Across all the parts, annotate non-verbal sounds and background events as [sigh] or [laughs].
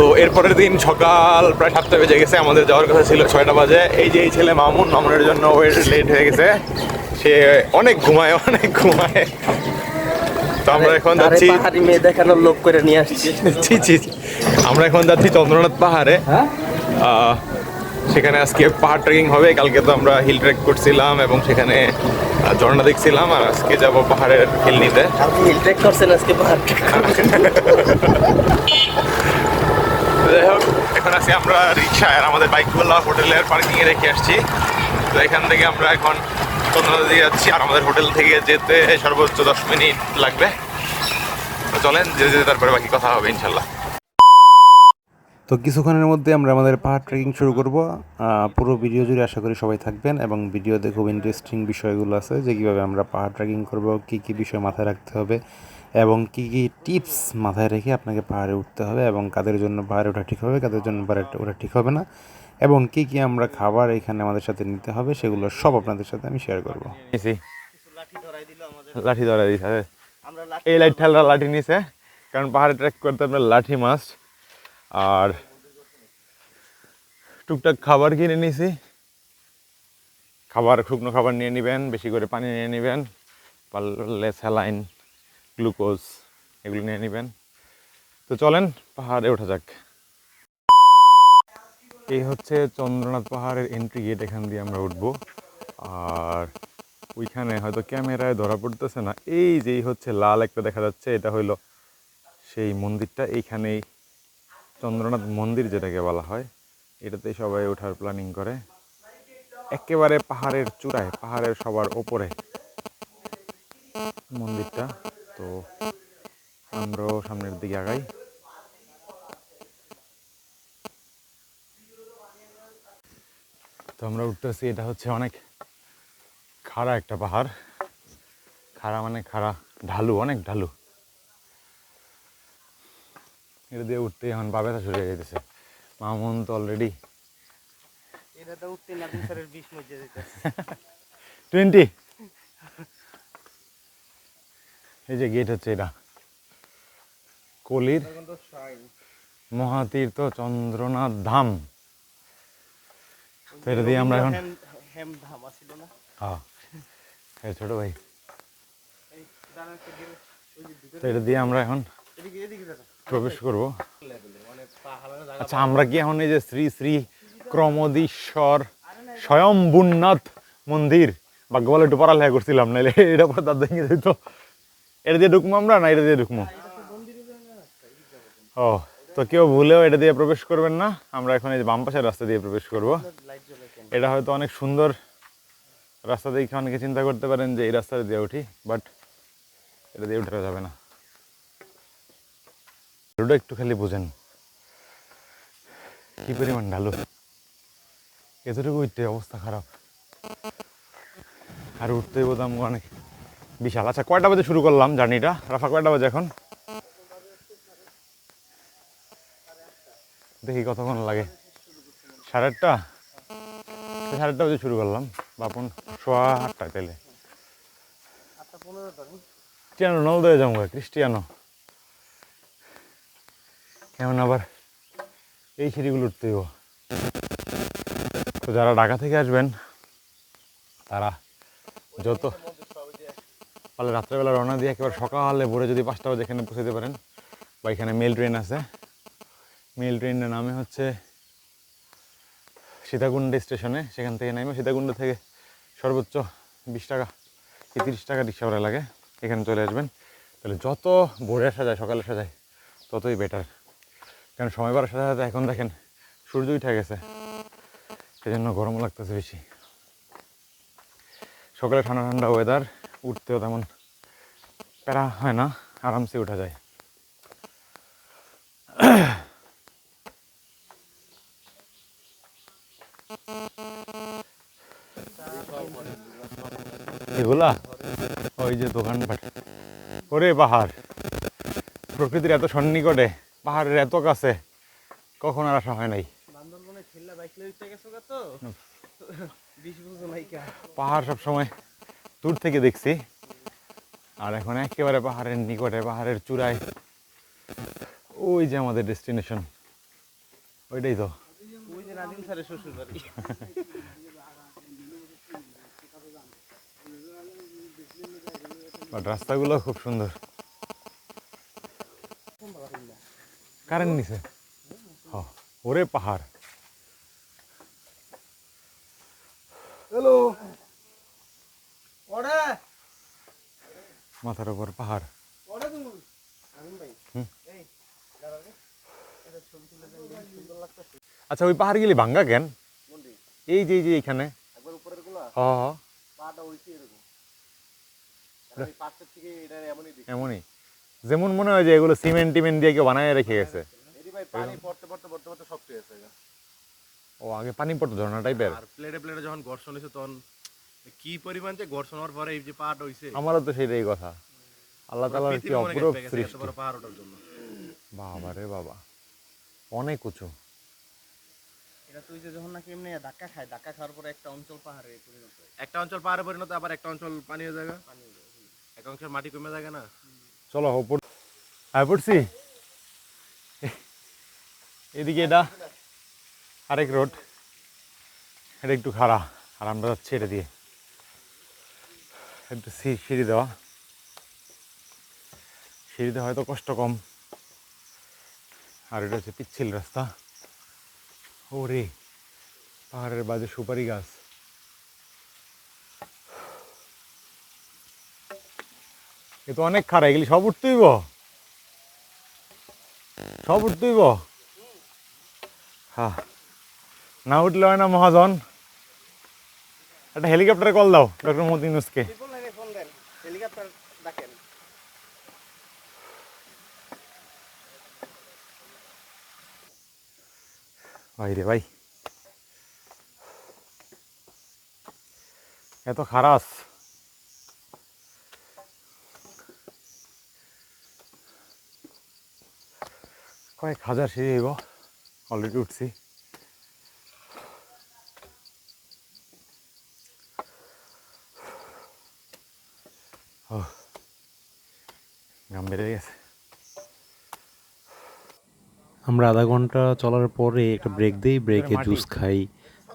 তো এরপরের দিন সকাল প্রায় সাতটা বেজে গেছে আমাদের যাওয়ার কথা ছিল ছয়টা বাজে। এই যে এই ছেলে মামুন মামুনের জন্য ওয়েট লেট হয়ে গেছে। সে অনেক ঘুমায় অনেক ঘুমায়। তো আমরা এখন যাচ্ছি পাহাড়ি মেয়ে দেখানোর লোক করে নিয়ে আসছি। ছি, ছি। আমরা এখন যাচ্ছি চন্দ্রনাথ পাহাড়ে। হ্যাঁ? সেখানে আজকে পাহাড় ট্রেকিং হবে। কালকে তো আমরা হিল ট্রেক করছিলাম এবং সেখানে ঝর্ণা দেখছিলাম আর আজকে যাব পাহাড়ের হিল নিতে। হিল ট্রেক করছেন আজকে পাহাড় ট্রেক [laughs] যাই হোক, এখন আছি আমরা রিক্সায় আর আমাদের বাইকগুলো হোটেলের পার্কিংয়ে রেখে আসছি। তো এখান থেকে আমরা এখন চন্দ্রনাথ দিয়ে যাচ্ছি আর আমাদের হোটেল থেকে যেতে সর্বোচ্চ দশ মিনিট লাগবে। চলেন, যেতে যেতে তারপরে বাকি কথা হবে, ইনশাল্লাহ। তো কিছুক্ষণের মধ্যে আমরা আমাদের পাহাড় ট্রেকিং শুরু করব। পুরো ভিডিও জুড়ে আশা করি সবাই থাকবেন এবং ভিডিওতে খুব ইন্টারেস্টিং বিষয়গুলো আছে যে কীভাবে আমরা পাহাড় ট্রেকিং করব, কী কী বিষয় মাথায় রাখতে হবে এবং কী কী টিপস মাথায় রেখে আপনাকে পাহাড়ে উঠতে হবে এবং কাদের জন্য পাহাড়ে ওঠা ঠিক হবে কাদের জন্য পাহাড়ে ওঠা ঠিক হবে না এবং কী কী আমরা খাবার এখানে আমাদের সাথে নিতে হবে সেগুলো সব আপনাদের সাথে আমি শেয়ার করব। লাঠি ধরা দিছে আমরা এই লাইট ঠাল্লা লাঠি নিছে কারণ পাহাড়ে ট্রেক করতে আপনার লাঠি মাস্ট আর টুকটাক খাবার কিনে নিছি। খাবার শুকনো খাবার নিয়ে নেবেন বেশি করে পানি নিয়ে নেবেন পারলে স্যালাইন। গ্লুকোজ, এগুলো নিয়ে নেবেন। তো চলেন, পাহাড়ে ওঠা যাক। এই হচ্ছে চন্দ্রনাথ পাহাড়ের এন্ট্রি গেট এখান দিয়ে আমরা উঠবো। আর ওইখানে হয়তো ক্যামেরায় ধরা পড়তেছে না। এই যেই হচ্ছে লাল একটা দেখা যাচ্ছে, এটা হইল সেই মন্দিরটা। এইখানেই চন্দ্রনাথ মন্দির যেটাকে বলা হয়, এটাতে সবাই ওঠার প্ল্যানিং করে। একেবারে পাহাড়ের চূড়ায়, পাহাড়ের সবার ওপরে মন্দিরটা। তো আমরাও সামনের দিকে আগাই। তো আমরা উঠতেছি এটা হচ্ছে অনেক খাড়া একটা পাহাড়। খাড়া মানে খাড়া ঢালু অনেক ঢালু। এটা দিয়ে উঠতে এখন পা ব্যথা শুরু হয়ে যেতেছে মামুন তো অলরেডি তো টোয়েন্টি [laughs] এই যে গেট হচ্ছে এটা। কলির মহাতীর্থ চন্দ্রনাথ ধাম। তো এটা দিয়ে আমরা এখন হ্যাঁ ছোট ভাই। তো এটা দিয়ে আমরা এখন প্রবেশ করব। আচ্ছা আমরা কি এখন এই যে শ্রী শ্রী ক্রমদীশ্বর স্বয়ম্বুনাথ মন্দির? ভাগ্য বলে একটু পড়ালেখা করছিলাম, নাহলে এটা পরে দাঁত ভেঙে যেত। এটা দিয়ে ঢুকবো আমরা না এটা দিয়ে ঢুকবো ও, তো কেউ ভুলেও এটা দিয়ে প্রবেশ করবেন না। আমরা এখন এই বাম পাশের রাস্তা দিয়ে প্রবেশ করব। এটা হয়তো অনেক সুন্দর রাস্তা দেখে অনেকে চিন্তা করতে পারেন যে এই রাস্তা দিয়ে উঠি, বাট এটা দিয়ে উঠা যাবে না। রোডটা একটু খালি বোঝেন। কি পরিমাণ ঢালু। এতটুকু উঠতে অবস্থা খারাপ। আর উঠতে বোধহয় অনেক বিশাল। আচ্ছা কয়টা বাজে শুরু করলাম জার্নিটা? রাফা, কয়টা বাজে এখন? দেখি কতক্ষণ লাগে। সাড়ে আটটা? সাড়ে আটটা বাজে শুরু করলাম। বাপন, সোয়া তাইলে। আটটা ধরুন ক্রিস্টিয়ানো রোনালদো হয়ে যাব ক্রিস্টিয়ানো। কেমন আবার এই সিঁড়িগুলো উঠতে হইব। তো যারা ঢাকা থেকে আসবেন, তারা যত পারলে রাত্রেবেলা রওনা দিয়ে একেবারে সকালে ভোরে যদি পাঁচটা বাজে এখানে পৌঁছাতে পারেন, বা এখানে মেল ট্রেন আছে। মেল ট্রেনের নামে হচ্ছে সীতাকুণ্ড স্টেশনে, সেখান থেকে নামে সীতাকুণ্ড থেকে সর্বোচ্চ বিশ টাকা কি তিরিশ টাকা রিক্সা ভাড়া লাগে, এখানে চলে আসবেন। তাহলে যত ভোরে আসা যায়, সকালে আসা যায়, ততই বেটার কারণ সময় বাড়ার সাথে সাথে এখন দেখেন সূর্য উঠে গেছে, সেজন্য গরম লাগতেছে বেশি। সকালে ঠান্ডা ঠান্ডা ওয়েদার উঠতেও তেমন প্যারা হয় না আরামসে উঠা যায়। এগুলা? ওই যে দোকানপাট। ওরে পাহাড়। প্রকৃতির এত সন্নিকটে পাহাড়ের এত কাছে কখন আর আসা হয় নাই। পাহাড় সব সময় দূর থেকে দেখছি। আর এখন একেবারে পাহাড়ের নিকটে পাহাড়ের চূড়ায়। ওই যে আমাদের ডেস্টিনেশন ওইটাই তো। বাট রাস্তাগুলো খুব সুন্দর। কারেন্ট নিছে। হ ওরে পাহাড় হ্যালো ওরে মাথার উপর পাহাড় ওরে তুমি নাদিম ভাই হুম। এই দাঁড়া রে এটা ছবি তুলে দেন বেশ সুন্দর লাগতেছে। আচ্ছা ওই পাহাড় গেলে ভাঙ্গা কেন? এই যে এই যে এখানে। এমনই যেমন মনে হয় যে এগুলো সিমেন্ট টিমেন্ট দিয়ে কেউ বানায় রেখে গেছে। পানি পড়তে পড়তে পড়তে পড়তে সব ও আগে পানি পড়তো ঝর্ণা টাইপের প্লেটে প্লেটে যখন ঘর্ষণ হয়েছে তখন কি পরিমাণ যে ঘর্ষণ হওয়ার পরে এই যে পাহাড় হইছে। আমারও তো সেটাই কথা। আল্লাহ তালার কি অপরূপ সৃষ্টি। পাহাড় ওঠার জন্য। বাবা রে বাবা অনেক উঁচু। এটা তুই যে যখন নাকি এমনি ধাক্কা খায় ধাক্কা খাওয়ার পরে একটা অঞ্চল পাহাড়ে পরিণত হয়। একটা অঞ্চল পাহাড়ে পরিণত আবার একটা অঞ্চল হয়ে হয়ে এক অংশের মাটি কমে যাবে না? চলো ওপর আয় পড়ছি। এদিকে এটা আরেক রোড। এটা একটু খাড়া আর আমরা যাচ্ছি এটা দিয়ে। একটু সিঁড়ি দেওয়া। সিঁড়িতে হয়তো কষ্ট কম। আর এটা হচ্ছে পিচ্ছিল রাস্তা। ওরে, পাহাড়ের বাজে সুপারি গাছ। এ তো অনেক খারাপ এগুলি সব উঠতেইব সব উঠতেইব হ্যাঁ না উঠলে হয় না মহাজন। একটা হেলিকপ্টারে কল দাও, ডক্টর মোদি ভাই রে ভাই। এত খারাপ। কয়েক হাজার সিঁড়ি হইব অলরেডি উঠছি। গেছে। আমরা আধা ঘণ্টা চলার পরে একটা ব্রেক দিই ব্রেকে জুস খাই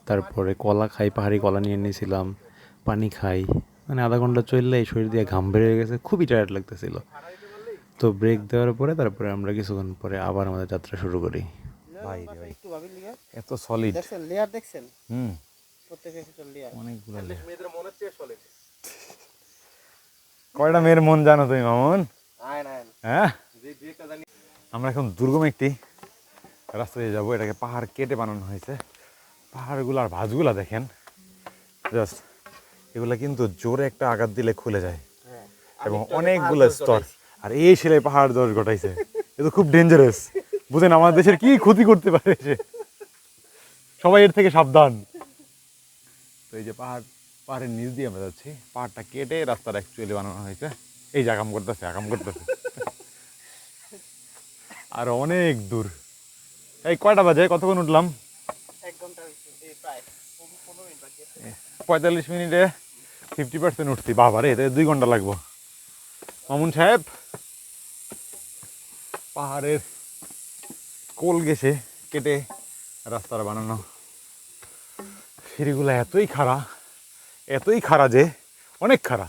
তারপরে কলা খাই পাহাড়ি কলা নিয়ে নিয়েছিলাম পানি খাই। মানে আধা ঘণ্টা চললে এই শরীর দিয়ে ঘাম বেরিয়ে গেছে খুবই টায়ার্ড লাগতেছিল। তো ব্রেক দেওয়ার পরে তারপরে আমরা কিছুক্ষণ পরে আবার আমাদের যাত্রা শুরু করি। ভাই এত সলিড দেখছেন লেয়ার দেখছেন? হুম। প্রত্যেকে একটা লেয়ার অনেকগুলো মেয়েদের মনের চেয়ে চলে কয়টা মেয়ের মন জানো তুমি মামুন? হ্যাঁ? আমরা এখন দুর্গম একটি রাস্তা দিয়ে যাব এটাকে পাহাড় কেটে বানানো হয়েছে। পাহাড়গুলার ভাঁজগুলা দেখেন। জাস্ট এগুলা কিন্তু জোরে একটা আঘাত দিলে খুলে যায়। হ্যাঁ এবং অনেকগুলো স্তর। আর এই সেলাই পাহাড় দশ ঘটাইছে। এ তো খুব ডেঞ্জারাস বুঝেন আমাদের দেশের কি ক্ষতি করতে পারে সে? সবাই এর থেকে সাবধান। তো এই যে পাহাড় পাহাড়ের নিচ দিয়ে আমরা যাচ্ছি। পাহাড়টা কেটে রাস্তাটা অ্যাকচুয়ালি বানানো হয়েছে। এই যে আকাম করতেছে আকাম করতেছে। [laughs] আর অনেক দূর। এই কয়টা বাজে? কতক্ষণ উঠলাম? পঁয়তাল্লিশ মিনিটে ফিফটি পার্সেন্ট উঠছি। বাবারে এতে দুই ঘণ্টা লাগবো। মামুন সাহেব পাহাড়ের কোল গেছে কেটে রাস্তাটা বানানো। সিঁড়িগুলো এতই খাড়া এতই খাড়া যে অনেক খাড়া।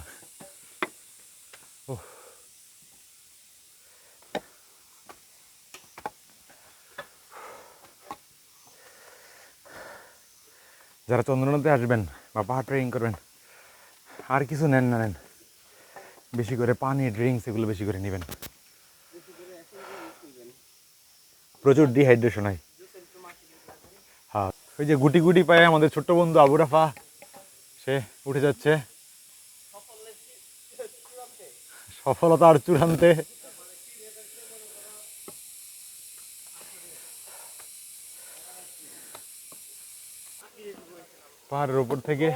যারা চন্দ্রনাথে আসবেন বা পাহাড় ট্রেকিং করবেন, আর কিছু নেন না নেন, বেশি করে পানি ড্রিঙ্কস এগুলো বেশি করে নেবেন। প্রচুর ডিহাইড্রেশন হয়। হ্যাঁ ওই যে গুটি গুটি পায়ে আমাদের ছোট্ট বন্ধু আবু রাফা, সে উঠে যাচ্ছে। সফলতার চূড়ান্তে। পাহাড়ের উপর থেকে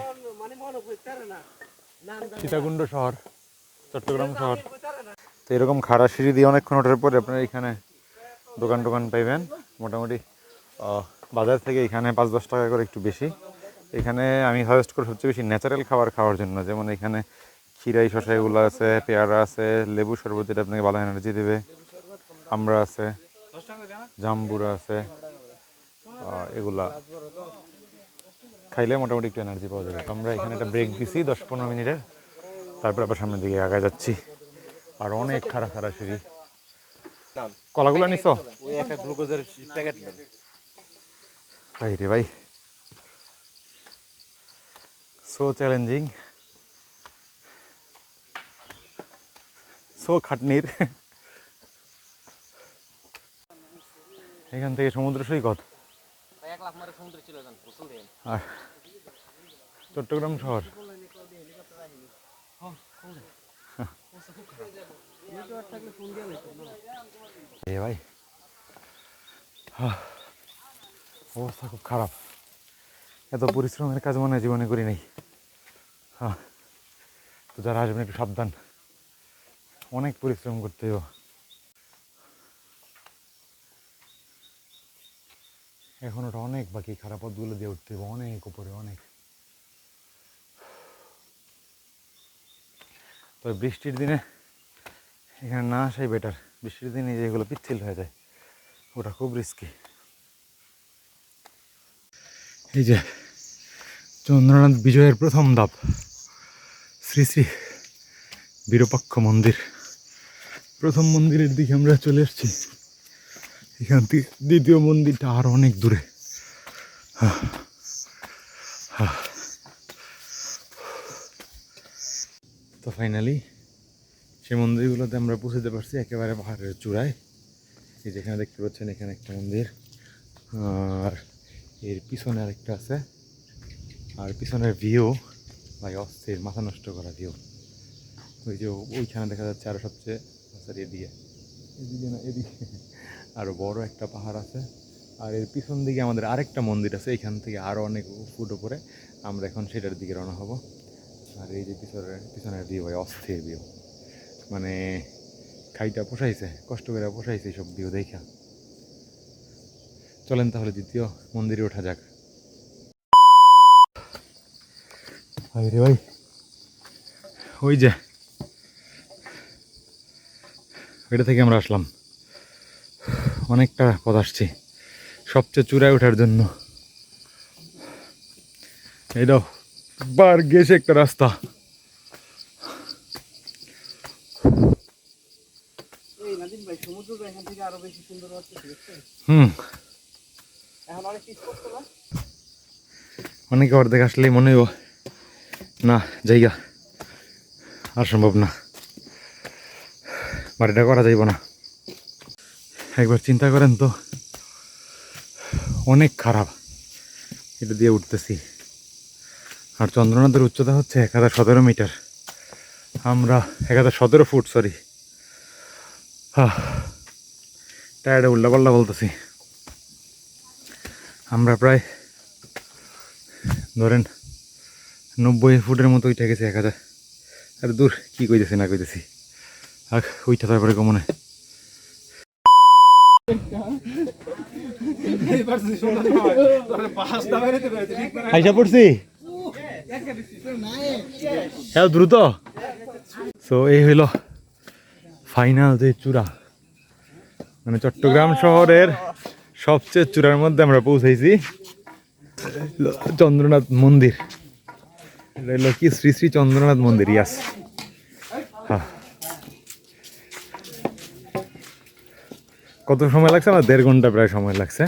সীতাকুণ্ড শহর, চট্টগ্রাম শহর। তো এরকম খাড়া সিঁড়ি দিয়ে অনেকক্ষণ ওঠার পরে আপনারা এখানে দোকান টোকান পাইবেন। মোটামুটি বাজার থেকে এখানে পাঁচ দশ টাকা করে একটু বেশি। এখানে আমি সাজেস্ট করি সবচেয়ে বেশি ন্যাচারাল খাবার খাওয়ার জন্য। যেমন এখানে ক্ষীরাই শসা এগুলো আছে, পেয়ারা আছে লেবু শরবত যেটা আপনাকে ভালো এনার্জি দেবে। আমরা আছে, জাম্বুরা আছে এগুলা। খাইলে মোটামুটি একটু এনার্জি পাওয়া যাবে। আমরা এখানে একটা ব্রেক দিছি দশ পনেরো মিনিটের। তারপর আবার সামনের দিকে আগায় যাচ্ছি। আর অনেক খারাপ খারাপ সিঁড়ি কলাগুলো নিছ ভাই রে ভাই। সো চ্যালেঞ্জিং সো খাটনির। এখান থেকে সমুদ্র সৈকত। চট্টগ্রাম শহর? এ ভাই অবস্থা খুব খারাপ। এত পরিশ্রমের কাজ মনে জীবনে করি নাই। হ্যাঁ তো যারা আসবেন একটু সাবধান। অনেক পরিশ্রম করতে এখন ওটা অনেক বাকি, খারাপ পথগুলো দিয়ে উঠতে হবে, অনেক উপরে, অনেক। তবে বৃষ্টির দিনে এখানে না আসাই বেটার বৃষ্টির দিনে যেগুলো পিচ্ছিল হয়ে যায়, ওটা খুব রিস্কি এই যে চন্দ্রনাথ বিজয়ের প্রথম ধাপ, শ্রী শ্রী বিরূপাক্ষ মন্দির। প্রথম মন্দিরের দিকে আমরা চলে এসেছি এখান থেকে দ্বিতীয় মন্দিরটা আরও অনেক দূরে। তো ফাইনালি সেই মন্দিরগুলোতে আমরা পৌঁছতে পারছি একেবারে পাহাড়ের চূড়ায়। এই যেখানে দেখতে পাচ্ছেন, এখানে একটা মন্দির। আর এর পিছনে আরেকটা আছে। আর পিছনের ভিউ ভাই, অস্থির, মাথা নষ্ট করা ভিউ ওই যে ওইখানে দেখা যাচ্ছে আরও সবচেয়ে এদিকে না, এদিকে। আরও বড় একটা পাহাড় আছে। আর এর পিছন দিকে আমাদের আরেকটা মন্দির আছে, এখান থেকে আরও অনেক ফুট উপরে। আমরা এখন সেটার দিকে রওনা হব। আর এই যে পিছনের পিছনের ভিউ ভাই, অস্থির ভিউ মানে খাইটা পোষাইছে, কষ্ট করে পোষাইছে সব ভিউ দেখা। চলেন তাহলে দ্বিতীয় মন্দিরে ওঠা যাক। রে ভাই। ওই যে। এটা থেকে আমরা আসলাম। অনেকটা পথ আসছি। সবচেয়ে চূড়ায় ওঠার জন্য। এটা বার গেছে একটা রাস্তা। হুম। অনেক অর্ধেক আসলেই মনে হইব না জায়গা আর সম্ভব না। বাড়িটা করা যাইব না। একবার চিন্তা করেন তো। অনেক খারাপ। এটা দিয়ে উঠতেছি। আর চন্দ্রনাথের উচ্চতা হচ্ছে এক হাজার সতেরো মিটার। আমরা এক হাজার সতেরো ফুট সরি টায়ার্ডে উল্টা পাল্টা বলতেছি। আমরা প্রায়, ধরেন, নব্বই ফুটের মতো উঠে গেছে এক হাজার। আর দূর কী কইতেছি, না কইতেছি। আর ওইটা তারপরে কমনে। হ্যাঁ দ্রুত। তো এই হইল ফাইনাল যে চূড়া। মানে চট্টগ্রাম শহরের সবচেয়ে চূড়ার মধ্যে আমরা পৌঁছাইছি। চন্দ্রনাথ মন্দির। এটা কি? শ্রী শ্রী চন্দ্রনাথ মন্দির ইয়াস হ্যাঁ। কত সময় লাগছে? আমার দেড় ঘণ্টা প্রায় সময় লাগছে।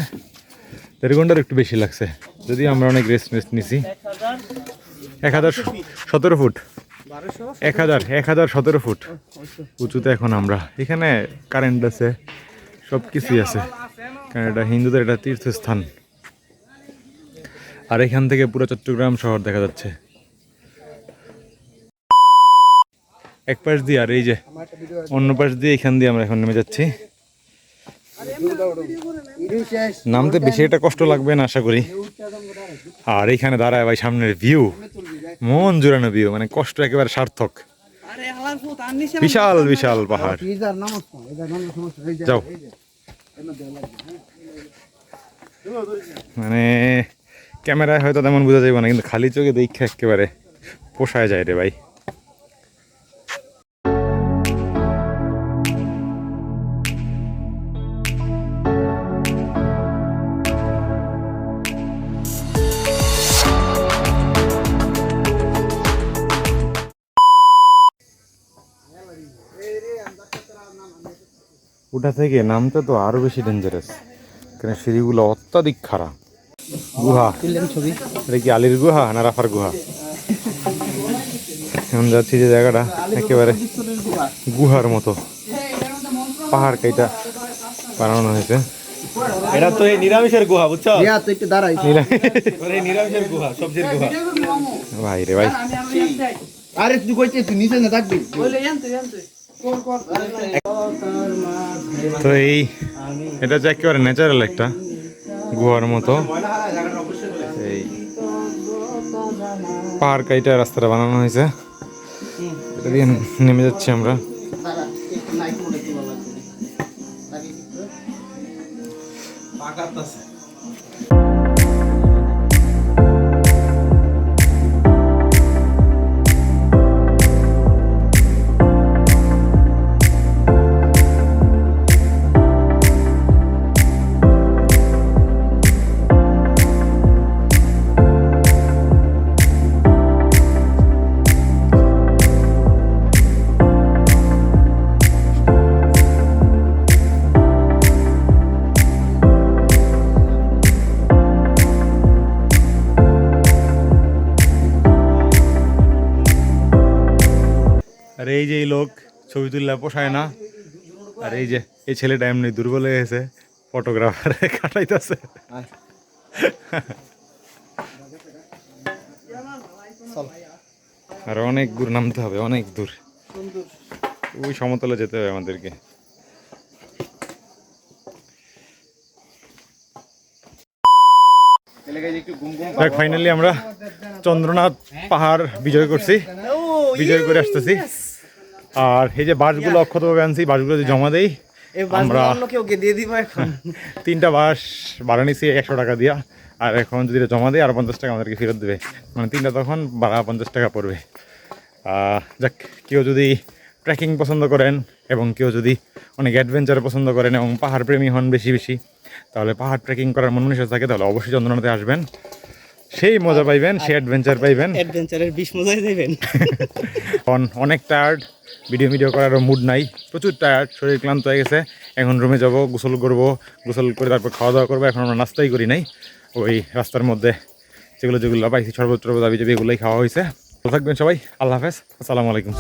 দেড় ঘণ্টার একটু বেশি লাগছে। যদি আমরা অনেক রেস্ট রেস্ট নিছি। এক হাজার সতেরো ফুট। এক হাজার এক হাজার সতেরো ফুট। উঁচুতে এখন আমরা। এখানে কারেন্ট আছে সব কিছুই আছে। কারণ এটা হিন্দুদের এটা তীর্থস্থান। আর এখান থেকে পুরো চট্টগ্রাম শহর দেখা যাচ্ছে। এক পাশ দিয়ে আর এই যে অন্য পাশ দিয়ে এখান দিয়ে আমরা এখন নেমে যাচ্ছি। নামতে বেশি একটা কষ্ট লাগবে না, আশা করি। আর এইখানে দাঁড়ায় ভাই, সামনের ভিউ মন জুড়ানো ভিউ মানে কষ্ট একেবারে সার্থক। বিশাল বিশাল পাহাড়। যাও। মানে ক্যামেরায় হয়তো তেমন বোঝা যাবে না, কিন্তু খালি চোখে দেখে একেবারে পোষায় যায় রে ভাই। ওটা থেকে নামতে তো আরও বেশি ডেঞ্জারাস কারণ সিঁড়িগুলো অত্যাধিক খারাপ। গুহা। এটা কি আলির গুহা না রাফার গুহা? এখন যাচ্ছি যে জায়গাটা একেবারে গুহার মতো। পাহাড় কাইটা বানানো হয়েছে। এটা তো এই নিরামিষের গুহা বুঝছ? ইয়া তো একটু দাঁড়াই নিরামিষের গুহা সবজির গুহা। ভাই রে ভাই। আরে তুই কইতে তুই নিচে না থাকবি? তো এই, এটা যে একেবারে ন্যাচারাল একটা গুহার মতো। এই পাহাড় কাইটা রাস্তাটা বানানো হয়েছে। নেমে যাচ্ছি আমরা। আর এই যে এই লোক ছবি তুললে পোষায় না। আর এই যে এই ছেলেটা এমনি দুর্বল হয়ে গেছে ফটোগ্রাফারে কাটাইতেছে। আর অনেক দূর নামতে হবে অনেক দূর। ওই সমতলে যেতে হবে আমাদেরকে। দেখ ফাইনালি আমরা চন্দ্রনাথ পাহাড় বিজয় করছি। বিজয় করে আসতেছি। আর এই যে বাসগুলো অক্ষতভাবে আনছি বাসগুলো যদি জমা দেই আমরা দিয়ে দিব এখন। তিনটা বাস ভাড়া নিছি একশো টাকা দিয়া। আর এখন যদি জমা দেয় আর পঞ্চাশ টাকা আমাদেরকে ফেরত দেবে। মানে তিনটা তখন ভাড়া পঞ্চাশ টাকা পড়বে। যাক কেউ যদি ট্রেকিং পছন্দ করেন এবং কেউ যদি অনেক অ্যাডভেঞ্চার পছন্দ করেন এবং পাহাড় প্রেমী হন বেশি বেশি তাহলে পাহাড় ট্রেকিং করার মন মানসিকতা থাকে তাহলে অবশ্যই চন্দ্রনাথে আসবেন। সেই মজা পাইবেন সেই অ্যাডভেঞ্চার পাইবেন। অ্যাডভেঞ্চারের বিশ মজাই দেবেন [laughs] অনেক টায়ার্ড ভিডিও ভিডিও করারও মুড নাই। প্রচুর টায়ার্ড শরীর ক্লান্ত হয়ে গেছে। এখন রুমে যাব, গোসল করব। গোসল করে তারপর খাওয়া দাওয়া করব। এখন আমরা নাস্তাই করি নাই। ওই রাস্তার মধ্যে যেগুলো যেগুলো পাইছি সর্বত্র দাবি যাবি এগুলোই খাওয়া হয়েছে। ভালো থাকবেন সবাই। আল্লাহ হাফেজ। আসসালামু আলাইকুম।